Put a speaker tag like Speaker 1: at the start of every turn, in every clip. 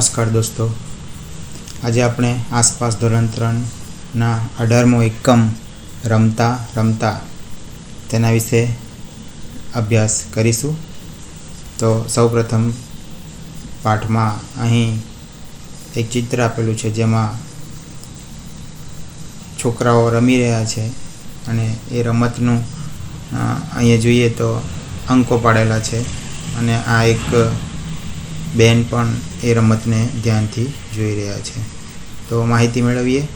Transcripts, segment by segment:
Speaker 1: નમસ્કાર દોસ્તો. આજે આપણે આસપાસ ધોરણ ત્રણના અઢારમો એકમ રમતા રમતા તેના વિશે અભ્યાસ કરીશું. તો સૌપ્રથમ પાઠમાં અહીં એક ચિત્ર આપેલું છે જેમાં છોકરાઓ રમી રહ્યા છે અને એ રમતનું અહીંયા જોઈએ તો અંકો પાડેલા છે અને આ એક બેન પણ એ રમતને ધ્યાનથી જોઈ રહ્યા છે. તો માહિતી મેળવીએ.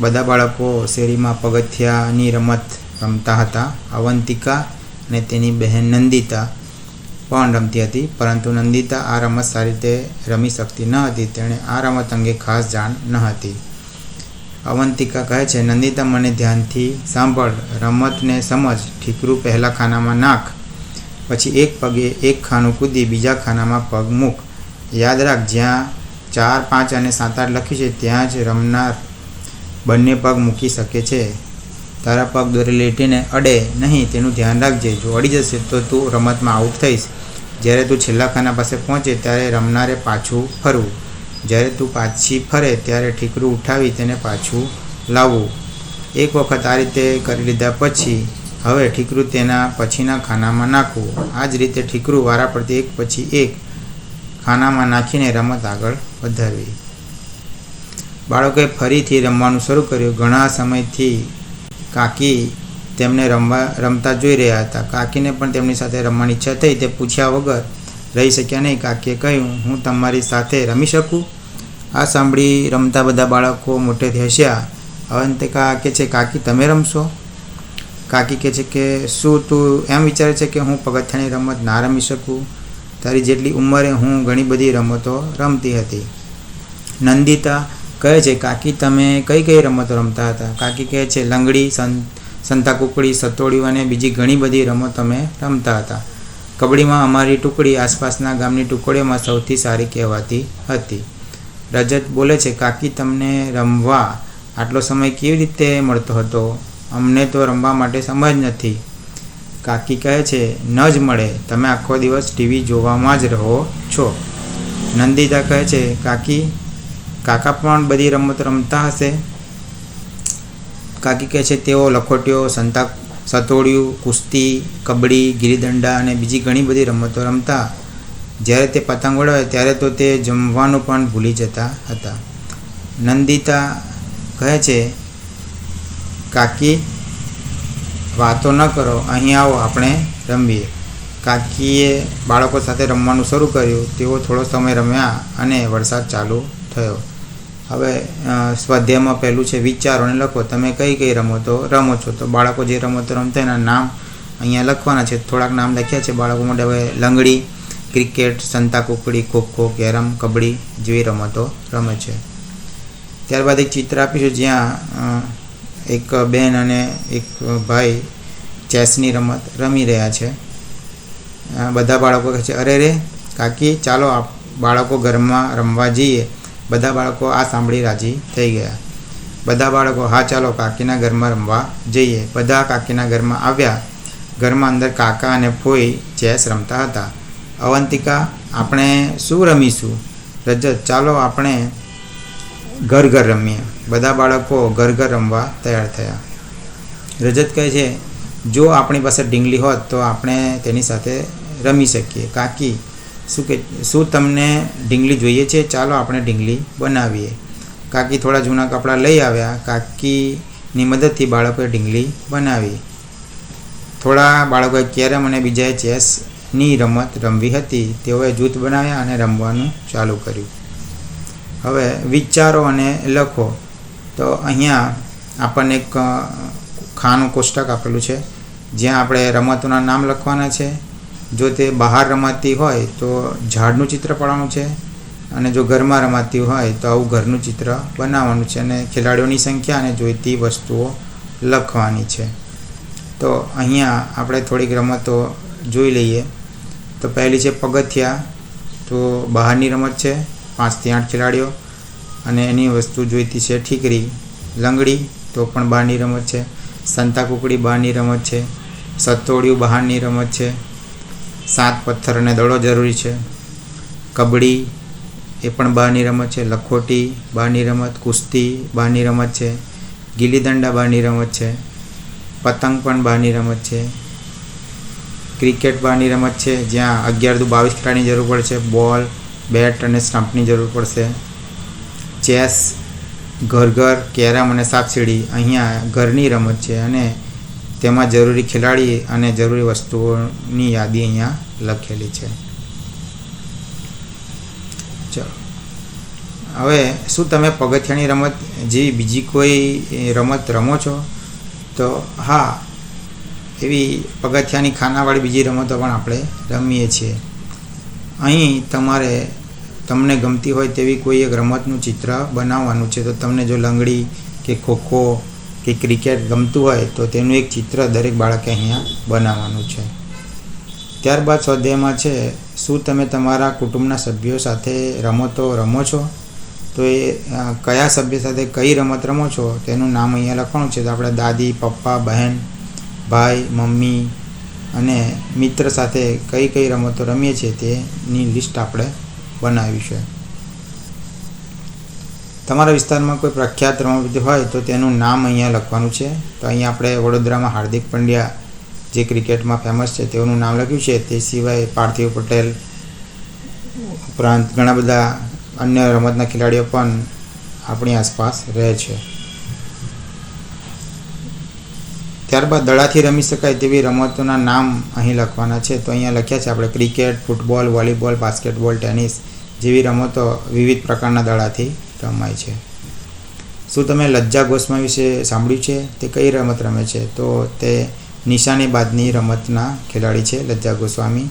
Speaker 1: બધા બાળકો શેરીમાં પગથિયાની રમત રમતા હતા. અવંતિકા અને તેની બહેન નંદિતા પણ રમતી હતી, પરંતુ નંદિતા આ રમત સારી રીતે રમી શકતી ન હતી. તેણે આ રમત અંગે ખાસ જાણ ન હતી. અવંતિકા કહે છે, નંદિતા, મને ધ્યાનથી સાંભળ. રમતને સમજ. ઠીકરું, પહેલાં ખાનામાં નાખ. પછી એક પગે એક ખાનું કૂદી, બીજા ખાનામાં પગ મૂક. યાદ રાખ, જ્યાં ચાર, પાંચ અને સાત, આઠ લખ્યું છે, ત્યાં જ રમનાર બંને પગ મૂકી શકે છે. તારા પગ દોરી લીટીને અડે નહીં, તેનું ધ્યાન રાખજે. જો અડી જશે તો તું રમતમાં આઉટ થઈશ. જ્યારે તું છેલ્લા ખાના પાસે પહોંચે, ત્યારે રમનારે પાછું ફરવું. જ્યારે તું પાછી ફરે, ત્યારે ઠીકરું ઉઠાવી તેને પાછું લાવવું. એક વખત આ રીતે કરી લીધા પછી, હવે ઠીકરું તેના પછીના ખાનામાં નાખવું. આ જ રીતે ઠીકરું વારા પરથી એક પછી એક ખાનામાં નાખીને રમત આગળ વધારવી. બાળકોએ ફરીથી રમવાનું શરૂ કર્યું. ઘણા સમયથી કાકી તેમને રમવા, રમતા જોઈ રહ્યા હતા. કાકીને પણ તેમની સાથે રમવાની ઈચ્છા થઈ. તે પૂછ્યા વગર રહી શક્યા નહીં. કાકીએ કહ્યું, હું તમારી સાથે રમી શકું? આ સાંભળી રમતા બધા બાળકો મોટેથી હસ્યા. અવંતિકા કે છે, કાકી, તમે રમશો? કાકી કહે છે કે, શું તું એમ વિચારે છે કે હું પગથિયાની રમત ના રમી શકું? તારી જેટલી ઉંમરે હું ઘણી બધી રમતો રમતી હતી. નંદિતા કહે છે, કાકી, તમે કઈ કઈ રમતો રમતા હતા? કાકી કહે છે, લંગડી સંતા કુકડી સતોડિયું અને બીજી ઘણી બધી રમતો અમે રમતા હતા. કબડ્ડીમાં અમારી ટુકડી આસપાસના ગામની ટુકડીઓમાં સૌથી સારી કહેવાતી હતી. રજત બોલે છે, કાકી, તમને રમવા આટલો સમય કેવી રીતે મળતો હતો? અમને તો રમવા માટે સમજ નથી. કાકી કહે છે, ન જ મળે. તમે આખો દિવસ ટીવી જોવામાં જ રહો છો. નંદિતા કહે છે, કાકી, કાકા પણ બધી રમત રમતા હશે. કાકી કહે છે, તેઓ લખોટીઓ, સંતા સતોડિયું, કુસ્તી, કબડ્ડી, ગિરીદંડા અને બીજી ઘણી બધી રમતો રમતા. જ્યારે તે પતંગ ઉડાવે, ત્યારે તો તે જમવાનું પણ ભૂલી જતા હતા. નંદિતા કહે છે, કાકી વાતો ન કરો, અહીં આવો, આપણે રમીએ. કાકીએ બાળકો સાથે રમવાનું શરૂ કર્યું, તેઓ થોડો સમય રમ્યા અને વરસાદ ચાલુ થયો. હવે સ્વાધ્યાયમાં પહેલું છે વિચારો અને લખો. તમે કઈ કઈ રમતો રમો છો. તો બાળકો જે રમતો રમતા એના નામ અહીંયા લખવાના છે. થોડાક નામ લખ્યા છે બાળકો માટે. હવે લંગડી, ક્રિકેટ, સંતા કુકડી, ખોખો, કેરમ, કબડ્ડી જેવી રમતો રમે છે. ત્યારબાદ એક ચિત્ર આપીશું જ્યાં એક બેન અને એક ભાઈ ચેસની રમત રમી રહ્યા છે. બધા બાળકો કહે છે, અરે રે, કાકી, ચાલો આપ બાળકો ઘરમાં રમવા જઈએ. બધા બાળકો આ સાંભળી રાજી થઈ ગયા. બધા બાળકો, હા, ચાલો કાકીના ઘરમાં રમવા જઈએ. બધા કાકીના ઘરમાં આવ્યા. ઘરમાં અંદર કાકા અને ફોઈ ચેસ રમતા હતા. અવંતિકા, આપણે શું રમીશું? રજત, ચાલો આપણે ઘર ઘર રમીએ બધા બાળકો ઘર ઘર રમવા તૈયાર થયા. રજત કહે છે, જો આપણી પાસે ડીંગલી હોત તો આપણે તેની સાથે રમી શકીએ. કાકી, શું કે, શું તમને ઢીંગલી જોઈએ છે? ચાલો આપણે ઢીંગલી બનાવીએ. કાકી થોડા જૂના કપડાં લઈ આવ્યા. કાકીની મદદથી બાળકોએ ઢીંગલી બનાવી. થોડા બાળકોએ કેરમ અને બીજાએ ચેસની રમત રમવી હતી. તેઓએ જૂથ બનાવ્યા અને રમવાનું ચાલુ કર્યું. હવે વિચારો અને લખો. તો અહીંયા આપણને એક ખાનું કોષ્ટક આપેલું છે. જ્યાં આપણે રમતોના નામ લખવાના છે. જો તે બહાર રમાતી હોય તો ઝાડનું ચિત્ર પાડવાનું છે અને જો ઘરમાં રમાતી હોય તો આવું ઘરનું ચિત્ર બનાવવાનું છે અને ખેલાડીઓની સંખ્યા અને જોઈતી વસ્તુઓ લખવાની છે. તો અહીંયા આપણે થોડીક રમતો જોઈ લઈએ. તો પહેલી છે પગથિયા. તો બહારની રમત છે. પાંચથી આઠ ખેલાડીઓ અને એની વસ્તુ જોઈતી છે ઠીકરી, લંગડી તો પણ બહારની રમત છે, સંતા કુકડી બહારની રમત છે, સતોડિયું બહારની રમત છે, સાત પથ્થર અને દડો જરૂરી છે કબડ્ડી એ પણ બહારની રમત છે, લખોટી બહારની રમત, કુસ્તી બહારની રમત છે ગીલી દંડા બહારની રમત છે, પતંગ પણ બહારની રમત છે, ક્રિકેટ બહારની રમત છે, જ્યાં અગિયાર દુ બાવીસ ખેલાડીની જરૂર પડશે બોલ બેટ અને સ્ટમ્પની જરૂર પડશે. ચેસ, ઘર ઘર, કેરમ અને સાપસીડી અહીંયા ઘરની રમત છે અને તેમાં જરૂરી ખેલાડી અને જરૂરી વસ્તુઓની યાદી અહીંયા લખેલી છે. ચલો. હવે શું તમે પગથિયાની રમત જેવી બીજી કોઈ રમત રમો છો? તો હા, એવી પગથિયાની ખાનાવાળી બીજી રમતો પણ આપણે રમીએ છીએ. અહીં તમારે તમને ગમતી હોય તેવી કોઈ એક રમતનું ચિત્ર બનાવવાનું છે, તો તમને જો લંગડી કે ખોખો કે ક્રિકેટ ગમતું હોય, તો તેનું એક ચિત્ર દરેક બાળકે અહીંયા બનાવવાનું છે. ત્યારબાદ સ્વાધ્યાયમાં છે, શું તમે તમારા કુટુંબના સભ્યો સાથે રમતો રમો છો? તો એ કયા સભ્ય સાથે કઈ રમત રમો છો? તેનું નામ અહીંયા લખવાનું છે. તો આપણે દાદી, પપ્પા, બહેન, ભાઈ, મમ્મી અને મિત્ર સાથે કઈ કઈ રમતો રમીએ છીએ તેની લિસ્ટ આપણે બનાવી છે. તમારા વિસ્તારમાં કોઈ પ્રખ્યાત રમત હોય તો તેનું નામ અહીંયા લખવાનું છે. તો અહીંયા આપણે વડોદરામાં હાર્દિક પંડ્યા જે ક્રિકેટમાં ફેમસ છે તેઓનું નામ લખ્યું છે. તે સિવાય પાર્થિવ પટેલ ઉપરાંત ઘણા બધા અન્ય રમતના ખેલાડીઓ પણ આપણી આસપાસ રહે છે. ત્યારબાદ દડાથી રમી શકાય તેવી રમતોના નામ અહીં લખવાના છે. તો અહીંયા લખ્યા છે આપણે cricket, football, volleyball, basketball, tennis જેવી રમતો વિવિધ પ્રકારના દડાથી રમાય છે. શું તમે લજ્જા ગોસ્વામી વિશે સાંભળ્યું છે? તે કઈ રમત રમે છે? તો તે નિશાનેબાદની રમતના ખેલાડી છે લજ્જા ગોસ્વામી.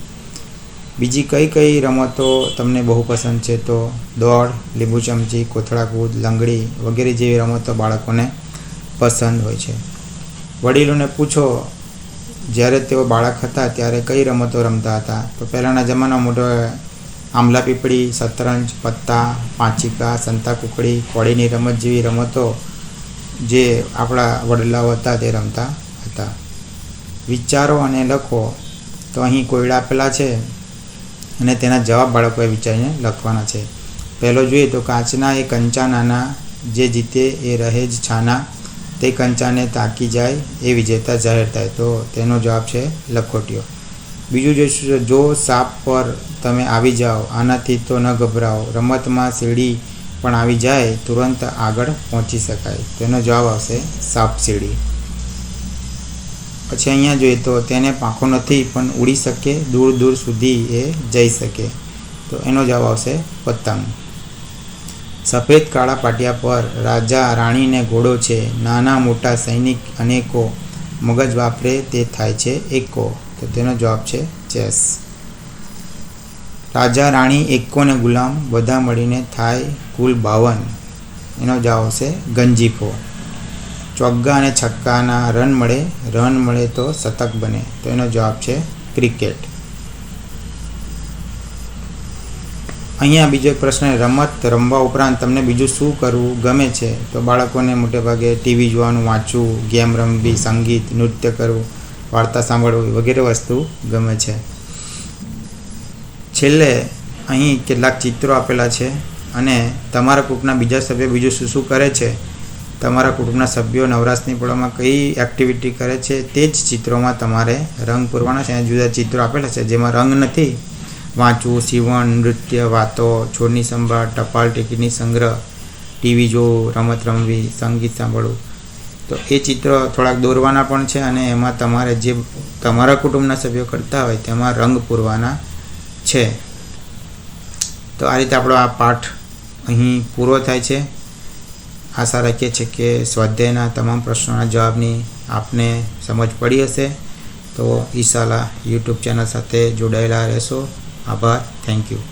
Speaker 1: બીજી કઈ કઈ રમતો તમને બહુ પસંદ છે? તો દોડ, લીંબુ ચમચી કોથળા કૂદ લંગડી વગેરે જેવી રમતો બાળકોને પસંદ હોય છે. વડીલોને પૂછો, જ્યારે તેઓ બાળક હતા ત્યારે કઈ રમતો રમતા હતા? તો પહેલાંના જમાનામાં મોટો આંબલા પીપળી, શતરંજ, પત્તા, પાંચિકા, સંતા કુકડી, કોળીની રમત જેવી રમતો જે આપણા વડલાઓ હતા તે રમતા હતા. વિચારો અને લખો. તો અહીં કોયડા આપેલા છે? અને તેના જવાબ બાળકોએ વિચારીને લખવાના છે. પહેલો જોઈએ તો કાચના એ કંચા નાના, જે જીતે એ રહે જ છાના. તે કંચાને તાકી જાય એ વિજેતા જાહેર થાય. તો તેનો જવાબ છે લખોટીઓ બીજું જોઈશું જો સાપ પર તમે આવી જાઓ, આનાથી તો ન ગભરાઓ. રમતમાં સીડી પણ આવી જાય, તુરંત આગળ પહોંચી શકાય. તેનો જવાબ આવશે સાપ સીડી. પછી અહીંયા જોઈએ તો તેને પાંખો નથી, પણ ઉડી શકે, દૂર દૂર સુધી એ જઈ શકે. તો એનો જવાબ આવશે પતંગ. સફેદ કાળા પાટિયા પર રાજા રાણીને ઘોડો છે. નાના મોટા સૈનિક અનેકો મગજ વાપરે તે થાય છે. એકો. તો તેનો જવાબ છે ચેસ. રાજા રાણી એકો ને ગુલામ, બધા મળીને થાય કુલ બાવન. એનો જવાબ આવશે ગંજીફો. ચોગ્ગા અને છક્કાના રન મળે. રન મળે તો શતક બને. તો એનો જવાબ છે ક્રિકેટ. અહીંયા બીજો એક પ્રશ્ન રમત રમવા ઉપરાંત તમને બીજું શું કરવું ગમે છે? તો બાળકોને મોટેભાગે ટીવી જોવાનું, વાંચવું, ગેમ રમવી, સંગીત, નૃત્ય કરવું, વાર્તા સાંભળવી વગેરે વસ્તુ ગમે છે. છેલ્લે અહીં કેટલાક ચિત્રો આપેલા છે અને તમારા કુટુંબના બીજા સભ્યો બીજું શું શું કરે છે? તમારા કુટુંબના સભ્યો નવરાશની પળોમાં કઈ એક્ટિવિટી કરે છે? તે જ ચિત્રોમાં તમારે રંગ પૂરવાના છે. જુદા ચિત્રો આપેલા છે, જેમાં રંગ નથી વાંચવું સીવણ, નૃત્ય, વાતો, છોડની સંભાળ, ટપાલ ટિકિટની સંગ્રહ, ટીવી જોવું રમત રમવી, સંગીત સાંભળવું તો એ ચિત્ર થોડાક દોરવાના પણ છે અને એમાં તમારે જે તમારા કુટુંબના સભ્યો કરતા હોય તેમાં રંગ પૂરવાના છે. તો આ રીતે આપણો આ પાઠ અહીં પૂરો થાય છે. આશા રાખીએ છીએ કે સ્વાધ્યાયના તમામ પ્રશ્નોના જવાબની આપને સમજ પડી હશે. તો ઈશાલા યુટ્યુબ ચેનલ સાથે જોડાયેલા રહેશો. આભાર થેન્ક યુ